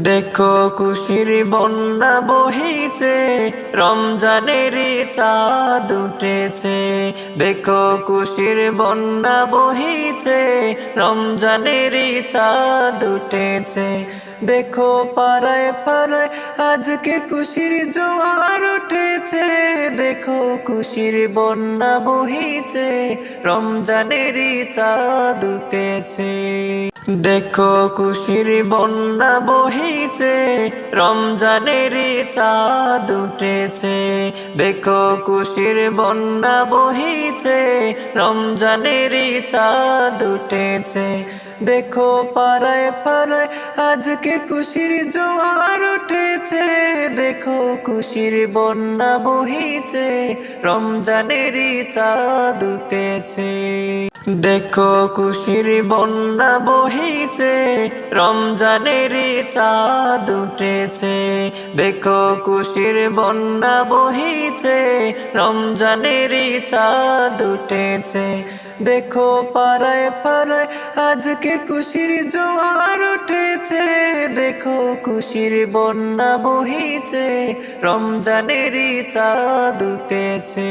দেখো খুশির বন্যা বহিছে, রমজানের চাঁদ উঠেছে। দেখো খুশির বন্যা বহিছে, রমজানের চাঁদ উঠেছে। দেখো পাড়ায় পাড়ায় আজকে খুশির জোয়ার উঠেছে। দেখো খুশির বন্যা বহিছে, রমজানের চাঁদ উঠেছে। দেখো খুশির বন্যা বহিছে, রমজানের চাঁদ উঠেছে। দেখো খুশির বন্যা বহিছে, রমজানের চাঁদ উঠেছে। দেখো পাড়ায় পাড়ায় আজকে খুশির জোয়ার উঠেছে। দেখো খুশির বন্যা বহিছে, রমজানের চাঁদ উঠেছে। দেখো খুশির বন্যা বহিছে, রমজানের চাঁদ উঠেছে। দেখো খুশির বন্যা বহিছে, রমজানের চাঁদ উঠেছে। দেখো পাড়ায় পাড়ায় আজকে খুশির জোয়ার উঠেছে। দেখো খুশির বন্যা বহিছে, রমজানের চাঁদ উঠেছে।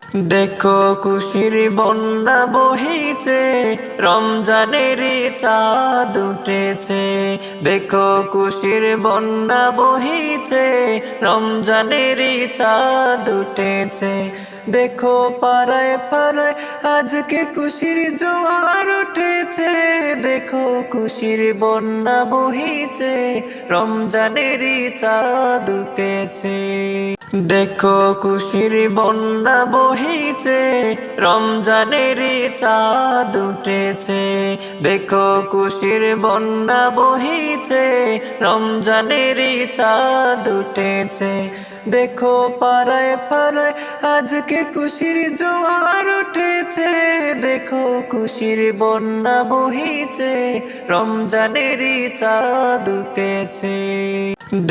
দেখো খুশির বন্যা বহিছে, রমজানের চাঁদ উঠেছে। দেখো খুশির বন্যা বহিছে, রমজানের চাঁদ উঠেছে। দেখো পাড়ায় পাড়ায় আজকে খুশির জোয়ার উঠেছে। দেখো খুশির বন্যা বহিছে, রমজানের চাঁদ উঠেছে। দেখো খুশির বন্যা বহিছে, রমজানের চাঁদ উঠেছে। দেখো খুশির বন্যা বহিছে, রমজানের চাঁদ উঠেছে। দেখো পাড়ায় পাড়ায় আজকে খুশির জোয়ার দেখো খুশির বন্যা বহিছে রমজানের চাঁদ উঠেছে।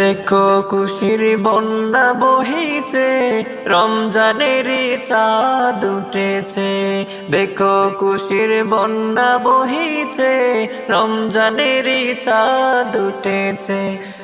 দেখো খুশির বন্যা বহিছে রমজানের চাঁদ উঠেছে। দেখো খুশির বন্যা বহিছে রমজানের চাঁদ উঠেছে।